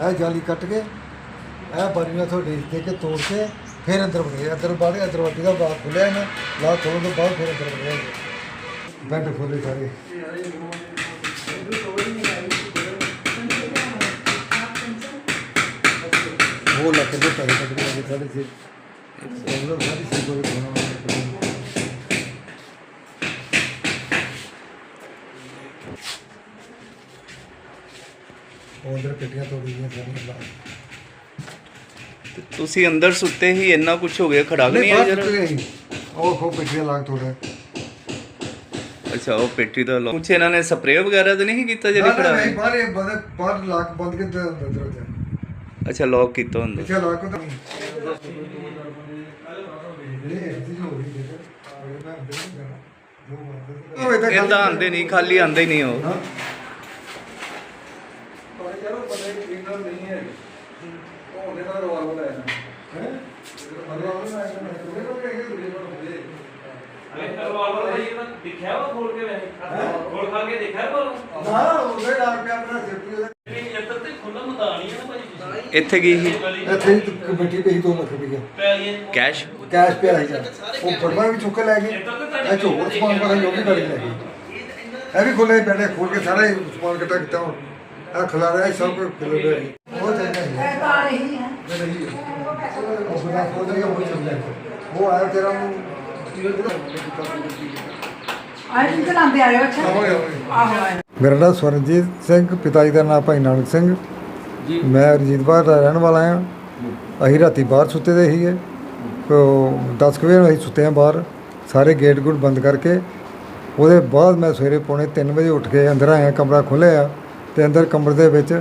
ਇਹ ਜਾਲੀ ਕੱਟ ਕੇ ਇਹ ਬਾਰੀਆਂ ਤੋਂ ਦੇ ਕੇ ਤੋੜ ਕੇ ਫਿਰ ਅੰਦਰ ਵੜੇ ਅੰਦਰ ਬਾੜੇ ਦਰਵਾਜ਼ੇ ਦਾ ਬਾਹਰ ਖੁੱਲਿਆ ਇਹਨਾਂ ਲਾ ਤੋੜਨ ਤੋਂ ਬਾਅਦ ਫਿਰ ਅੰਦਰ ਵੜੇ ਬੈੱਡ ਖੋਲੇ ਸਾਰੇ ਉਹ ਲੱਖ ਦੇ ਪੈਸੇ ਕੱਢ ਕੇ ਸਾਡੇ ਸੀ ਉਹ ਸਾਡੀ ਸੀ ਕੋਈ ਬਣਾਉਣਾ ਉਹ ਅੰਦਰ ਪੇਟੀਆਂ ਤੋੜੀ ਗਈਆਂ ਸਾਰੀਆਂ ਤੇ ਤੁਸੀਂ ਅੰਦਰ ਸੁੱਤੇ ਹੀ ਇੰਨਾ ਕੁਝ ਹੋ ਗਿਆ ਖੜਾਕ ਨਹੀਂ ਆਇਆ ਜਰਾ ਉਹ ਖੋ ਪੇਟੀਆਂ ਲਾਗ ਤੋੜੇ ਅੱਛਾ ਉਹ ਪੇਟੀ ਦਾ ਲੋ ਕੁਛ ਇਹਨਾਂ ਨੇ ਸਪਰੇਅ ਵਗੈਰਾ ਤਾਂ ਨਹੀਂ ਕੀਤਾ ਜਿਹੜੀ ਖੜਾ ਨਹੀਂ ਬਾਹਰ ਬੰਦ ਬਾਹਰ ਲਾਕ ਬੰਦ ਕੇ ਤੇ ਅੰਦਰ ਅੱਛਾ ਲੌਕ ਕੀਤਾ ਹੁੰਦਾ। ਪਿੱਛੇ ਲਾਕ ਤਾਂ ਉਹ ਇਹਦਾ ਇਦਾਂ ਆਂਦੇ ਨਹੀਂ ਖਾਲੀ ਆਂਦੇ ਹੀ ਨਹੀਂ ਉਹ। ਹਾਂ। ਦਿਖਿਆ ਵਾ ਖੋਲ ਕੇ ਵੈਸੇ? ਖੋਲ ਖਾ ਕੇ ਦੇਖਿਆ ਪਰ ਹਾਂ ਉਹਦੇ ਲਾਗ ਪਿਆ ਆਪਣਾ ਸੇਫਟੀ ਉਹਦਾ ਇੱਧਰ ਤੇ ਖੁੱਲਾ ਮੈਦਾਨ ਹੀ ਆ ਨਾ ਭਾਜੀ ਇੱਥੇ ਗਈ ਸੀ? ਇੱਥੇ ਹੀ ਕਮੇਟੀ ਪਈ 2 ਲੱਖ ਰੁਪਏ ਪੈਲੀਆਂ। ਕੈਸ਼? ਕੈਸ਼ ਪਿਆ ਸੀ। ਉਹ ਫੜਵਾ ਵੀ ਚੁੱਕ ਕੇ ਲੈ ਗਏ। ਇਹ ਚੋਂ ਹੋਰ ਸਮਾਨ ਪਤਾ ਜੋ ਵੀ ਕਰ ਲੈ ਗਏ। ਇਹ ਵੀ ਖੋਲੇ ਬੈਠੇ ਖੋਲ ਕੇ ਸਾਰਾ ਹੀ ਸਮਾਨ ਇਕੱਠਾ ਕੀਤਾ ਹੁਣ। ਇਹ ਖਿਲਾ ਰਿਹਾ ਸਭ ਕੁਝ ਖਿਲ ਰਿਹਾ ਜੀ। ਉਹ ਚਾਹੀਦਾ ਹੈ ਇਹ ਤਾਂ ਰਹੀ ਹੈ। ਨਹੀਂ ਉਹ ਬਣਾ ਖੋਲ ਰਿਹਾ ਉਹ ਚੱਲ ਰਿਹਾ ਉਹ ਆਇਆ ਤੇਰਾ ਨੂੰ ਆਏ ਤੁਸੀਂ ਚਲਾਉਂਦੇ ਆਏ ਹੋ ਅੱਛਾ। ਆਵਾਂਗੇ, ਆਵਾਂਗੇ। ਆਹੋ ਆਏ। ਮੇਰਾ ਨਾਮ ਸਵਰਨਜੀਤ ਸਿੰਘ ਪਿਤਾ ਜੀ ਦਾ ਨਾਮ ਭਾਈ ਨਾਨਕ ਸਿੰਘ। ਜੀ। ਮੈਂ ਰਜੀਤ ਬਾਹਰ ਦਾ ਰਹਿਣ ਵਾਲਾ ਹਾਂ। ਅਸੀਂ ਰਾਤੀ ਬਾਹਰ ਸੁੱਤੇ ਦੇ ਸੀਗੇ। ਕੋ 10 ਕੁ ਵਜੇ ਅਸੀਂ ਸੁੱਤੇ ਹਾਂ ਬਾਹਰ। ਸਾਰੇ ਗੇਟ ਗੁੱਟ ਬੰਦ ਕਰਕੇ। ਉਹਦੇ ਬਾਅਦ ਮੈਂ ਸਵੇਰੇ ਪੌਣੇ 3 ਵਜੇ ਉੱਠ ਕੇ ਅੰਦਰ ਆਇਆ ਕਮਰਾ ਖੋਲ੍ਹਿਆ। ਤੇ ਅੰਦਰ ਕਮਰੇ ਦੇ ਵਿੱਚ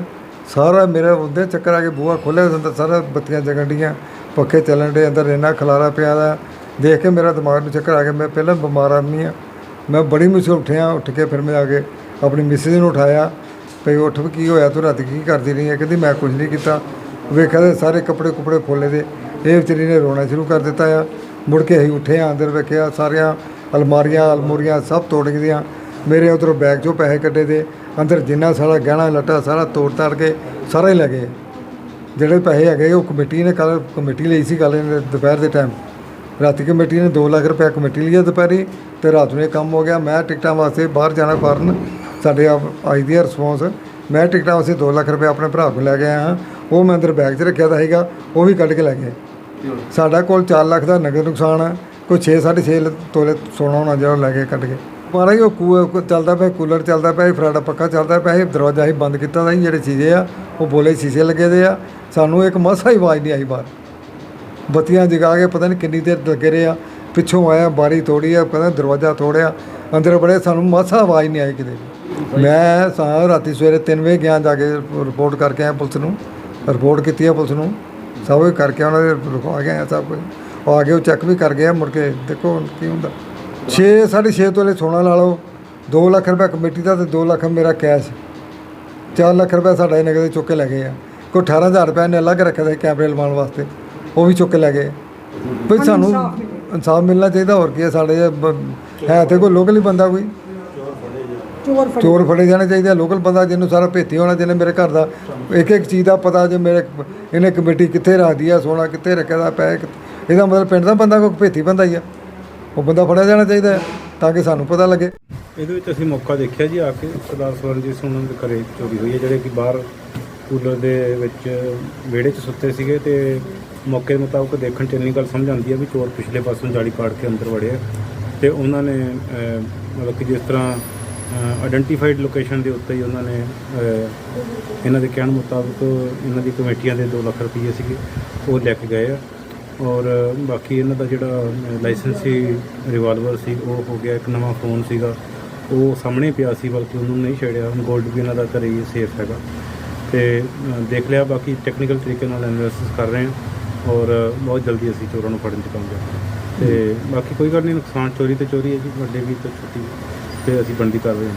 ਸਾਰਾ ਮੇਰਾ ਉਹਦੇ ਚੱਕਰ ਆ ਕੇ ਬੂਹਾ ਖੋਲ੍ਹਿਆ ਅੰਦਰ ਸਾਰਾ ਬੱਤੀਆਂ ਜਗਣ ਡੀਆਂ, ਪੱਖੇ ਚੱਲਣ ਡੇ, ਅੰਦਰ ਇੰਨਾ ਖਲਾਰਾ ਪਿਆ ਦਾ। ਦੇਖ ਕੇ ਮੇਰਾ ਦਿਮਾਗ ਨੂੰ ਚੱਕਰ ਆ ਗਿਆ, ਮੈਂ ਪਹਿਲਾਂ ਬਿਮਾਰ ਆਦਮੀ ਆ ਮੈਂ ਬੜੀ ਮੁਸ਼ਕਿਲ ਉੱਠਿਆ, ਉੱਠ ਕੇ ਫਿਰ ਮੈਂ ਆ ਕੇ ਆਪਣੀ ਮਿਸਿਸ ਨੂੰ ਉਠਾਇਆ, ਭਈ ਉੱਠ ਵੀ ਕੀ ਹੋਇਆ, ਤੂੰ ਰਾਤ ਕੀ ਕਰਦੀ ਰਹੀ ਹੈ? ਕਹਿੰਦੀ ਮੈਂ ਕੁਝ ਨਹੀਂ ਕੀਤਾ। ਵੇਖਿਆ ਤੇ ਸਾਰੇ ਕੱਪੜੇ ਕੁਪੜੇ ਖੋਲੇ ਦੇ। ਇਹ ਵਿਚਾਰੀ ਨੇ ਰੋਣਾ ਸ਼ੁਰੂ ਕਰ ਦਿੱਤਾ ਆ। ਮੁੜ ਕੇ ਅਸੀਂ ਉੱਠੇ ਆ ਅੰਦਰ ਵੇਖਿਆ ਸਾਰੀਆਂ ਅਲਮਾਰੀਆਂ, ਅਲਮੂਰੀਆਂ ਸਭ ਤੋੜ ਗਈਆਂ। ਮੇਰੇ ਉਧਰੋਂ ਬੈਗ 'ਚੋਂ ਪੈਸੇ ਕੱਢੇ ਦੇ। ਅੰਦਰ ਜਿੰਨਾ ਸਾਰਾ ਗਹਿਣਾ ਲੱਟਾ ਸਾਰਾ ਤੋੜ ਤਾੜ ਕੇ ਸਾਰਾ ਹੀ ਲੈ ਗਏ। ਜਿਹੜੇ ਪੈਸੇ ਹੈਗੇ ਉਹ ਕਮੇਟੀ ਨੇ ਕੱਲ ਕਮੇਟੀ ਲਈ ਸੀ ਕੱਲ ਦੁਪਹਿਰ ਦੇ ਟਾਈਮ ਰਾਤੀ ਕਮੇਟੀ ਨੇ 2 ਲੱਖ ਰੁਪਏ ਕਮੇਟੀ ਲਈ ਆ ਦੁਪਹਿਰੀ ਤੇ ਰਾਤ ਨੂੰ ਇਹ ਕੰਮ ਹੋ ਗਿਆ। ਮੈਂ ਟਿਕਟਾਂ ਵਾਸਤੇ ਬਾਹਰ ਜਾਣਾ ਕਾਰਨ ਸਾਡੇ ਆਈ ਦੀ ਰਿਸਪੌਂਸ ਮੈਂ ਟਿਕਟਾਂ ਵਾਸਤੇ 2 ਲੱਖ ਰੁਪਏ ਆਪਣੇ ਭਰਾ ਕੋਲ ਲੈ ਕੇ ਆਇਆ। ਹਾਂ ਉਹ ਮੈਂ ਅੰਦਰ ਬੈਗ 'ਚ ਰੱਖਿਆ ਤਾਂ ਹੈਗਾ ਉਹ ਵੀ ਕੱਢ ਕੇ ਲੈ ਗਏ। ਸਾਡਾ ਕੋਲ 4 ਲੱਖ ਦਾ ਨਗਦ ਨੁਕਸਾਨ ਹੈ ਕੋਈ 6 6.5 ਤੋਲੇ ਸੋਨਾ ਹੋਣਾ ਜਿਹੜਾ ਉਹ ਲੈ ਕੇ ਕੱਢ ਕੇ। ਮਾਰਾ ਹੀ ਉਹ ਕੂ- ਚੱਲਦਾ ਪਿਆ ਕੂਲਰ ਚੱਲਦਾ ਪਿਆ ਸੀ, ਫਰਾਡਾ ਪੱਕਾ ਚੱਲਦਾ ਪਿਆ ਸੀ ਦਰਵਾਜ਼ਾ ਹੀ ਬੰਦ ਕੀਤਾ ਦਾ ਸੀ ਜਿਹੜੇ ਸ਼ੀਸ਼ੇ ਆ ਉਹ ਬੋਲੇ ਸ਼ੀਸ਼ੇ ਲੱਗੇ ਦੇ ਆ। ਸਾਨੂੰ ਇੱਕ ਮਸਾ ਹੀ ਆਵਾਜ਼ ਨਹੀਂ ਆਈ ਬਾਹਰ। ਬੱਤੀਆਂ ਜਗਾ ਕੇ ਪਤਾ ਨਹੀਂ ਕਿੰਨੀ ਦੇਰ ਲੱਗੇ ਰਹੇ ਆ। ਪਿੱਛੋਂ ਆਇਆ ਬਾਰੀ ਤੋੜੀ ਆ ਕਹਿੰਦਾ ਦਰਵਾਜ਼ਾ ਤੋੜਿਆ ਅੰਦਰ ਬੜੇ ਸਾਨੂੰ ਮਾਸਾ ਆਵਾਜ਼ ਨਹੀਂ ਆਈ ਕਿਤੇ ਮੈਂ ਸਾਂ ਰਾਤੀ ਸਵੇਰੇ 3 ਵਜੇ ਗਿਆ ਜਾ ਕੇ ਰਿਪੋਰਟ ਕਰਕੇ ਆਇਆ ਪੁਲਿਸ ਨੂੰ ਰਿਪੋਰਟ ਕੀਤੀ ਆ ਪੁਲਿਸ ਨੂੰ ਸਭ ਕੁਝ ਕਰਕੇ ਉਹਨਾਂ ਦੇ ਆ ਗਿਆ ਸਭ ਕੁਝ। ਉਹ ਆ ਕੇ ਉਹ ਚੈੱਕ ਵੀ ਕਰ ਗਿਆ ਮੁੜ ਕੇ ਦੇਖੋ ਕੀ ਹੁੰਦਾ। 6 6.5 ਤੋਲੇ ਸੋਨਾ ਲਾ ਲਓ। 2 ਲੱਖ ਰੁਪਏ ਕਮੇਟੀ ਦਾ ਤੇ 2 ਲੱਖ ਮੇਰਾ ਕੈਸ਼। 4 ਲੱਖ ਰੁਪਏ ਸਾਡਾ ਇਹ ਨਗਦ ਚੁੱਕ ਕੇ ਲੈ ਗਏ ਆ। ਕੋਈ 18000 ਰੁਪਏ ਨੇ ਅਲੱਗ ਰੱਖਿਆ ਸੀ ਕੈਮਰੇ ਲਵਾਉਣ ਵਾਸਤੇ। ਉਹ ਵੀ ਚੁੱਕ ਕੇ ਲੈ ਗਏ। ਵੀ ਸਾਨੂੰ ਇਨਸਾਫ ਮਿਲਣਾ ਚਾਹੀਦਾ ਹੋਰ ਕੀ ਹੈ ਸਾਡੇ ਹੈ ਤੇ ਕੋਈ ਲੋਕਲ ਹੀ ਬੰਦਾ ਕੋਈ? ਚੋਰ ਫੜੇ। ਚੋਰ ਫੜੇ ਜਾਣੇ ਚਾਹੀਦੇ ਲੋਕਲ ਬੰਦਾ ਜਿਹਨੂੰ ਸਾਰਾ ਭੇਤੀ ਹੋਣਾ ਜਿਹਨੇ ਮੇਰੇ ਘਰ ਦਾ ਇੱਕ ਇੱਕ ਚੀਜ਼ ਦਾ ਪਤਾ ਜੇ ਮੇਰੇ ਇਹਨੇ ਕਮੇਟੀ ਕਿੱਥੇ ਰੱਖਦੀ ਆ ਸੋਨਾ ਕਿੱਥੇ ਰੱਖਿਆ ਦਾ ਪੈ ਇਹਦਾ ਮਤਲਬ ਪਿੰਡ ਦਾ ਬੰਦਾ ਕੋਈ ਭੇਤੀ ਬੰਦਾ ਹੀ ਆ। ਉਹ ਬੰਦਾ ਫੜਿਆ ਜਾਣਾ ਚਾਹੀਦਾ ਹੈ, ਤਾਂ ਕਿ ਸਾਨੂੰ ਪਤਾ ਲੱਗੇ। ਇਹਦੇ ਵਿੱਚ ਅਸੀਂ ਮੌਕਾ ਦੇਖਿਆ ਜੀ ਆ ਕੇ। ਸਰਦਾਰ ਸਵਰਨਜੀਤ ਸਿੰਘ ਉਹਨਾਂ ਦੇ ਘਰੇ ਚੋਰੀ ਹੋਈ ਹੈ ਜਿਹੜੇ ਕਿ ਬਾਹਰ ਕੂਲਰ ਦੇ ਵਿੱਚ ਵਿਹੜੇ 'ਚ ਸੁੱਤੇ ਸੀਗੇ ਤੇ ਮੌਕੇ ਦੇ ਮੁਤਾਬਕ ਦੇਖਣ 'ਚ ਇੰਨੀ ਗੱਲ ਸਮਝ ਆਉਂਦੀ ਹੈ ਵੀ ਚੋਰ ਪਿਛਲੇ ਪਾਸੋਂ ਜਾਲੀ ਪਾੜ ਕੇ ਅੰਦਰ ਵੜਿਆ ਆ। ਤੇ ਉਹਨਾਂ ਨੇ ਮਤਲਬ ਕਿ ਜਿਸ ਤਰ੍ਹਾਂ ਆਇਡੈਂਟੀਫਾਈਡ ਲੋਕੇਸ਼ਨ ਦੇ ਉੱਤੇ ਹੀ ਉਹਨਾਂ ਨੇ ਇਹਨਾਂ ਦੇ ਕਹਿਣ ਮੁਤਾਬਕ ਇਹਨਾਂ ਦੀ ਕਮੇਟੀਆਂ ਦੇ 2 ਲੱਖ ਰੁਪਏ ਸੀਗੇ ਉਹ ਲੈ ਕੇ ਗਏ ਆ। ਔਰ ਬਾਕੀ ਇਹਨਾਂ ਦਾ ਜਿਹੜਾ ਲਾਇਸੈਂਸ ਸੀ ਰਿਵਾਲਵਰ ਸੀ, ਉਹ ਹੋ ਗਿਆ, ਇੱਕ ਨਵਾਂ ਫੋਨ ਸੀਗਾ। ਉਹ ਸਾਹਮਣੇ ਪਿਆ ਸੀ, ਬਲਕਿ ਉਹਨੂੰ ਨਹੀਂ ਛੇੜਿਆ। ਹੁਣ 골ਡ ਵੀ ਇਹਨਾਂ ਦਾ ਘਰੇ ਹੀ ਸੇਫ ਹੈਗਾ। ਤੇ ਦੇਖ ਲਿਆ, ਬਾਕੀ ਟੈਕਨੀਕਲ ਤਰੀਕੇ ਨਾਲ ਐਨਾਲਿਸਿਸ ਕਰ ਰਹੇ ਹਾਂ। ਔਰ ਬਹੁਤ ਜਲਦੀ ਅਸੀਂ ਚੋਰਾਂ ਨੂੰ ਫੜਨ 'ਚ ਕਾਮਯਾਬ ਹਾਂ। ਤੇ ਬਾਕੀ ਕੋਈ ਗੱਲ ਨਹੀਂ, ਨੁਕਸਾਨ ਚੋਰੀ ਤੇ ਚੋਰੀ ਹੈ ਜੀ। ਵੱਡੇ ਵੀ ਤੇ ਛੋਟੀ ਵੀ ਤੇ ਅਸੀਂ ਬਣਦੀ ਕਰ ਰਹੇ ਹਾਂ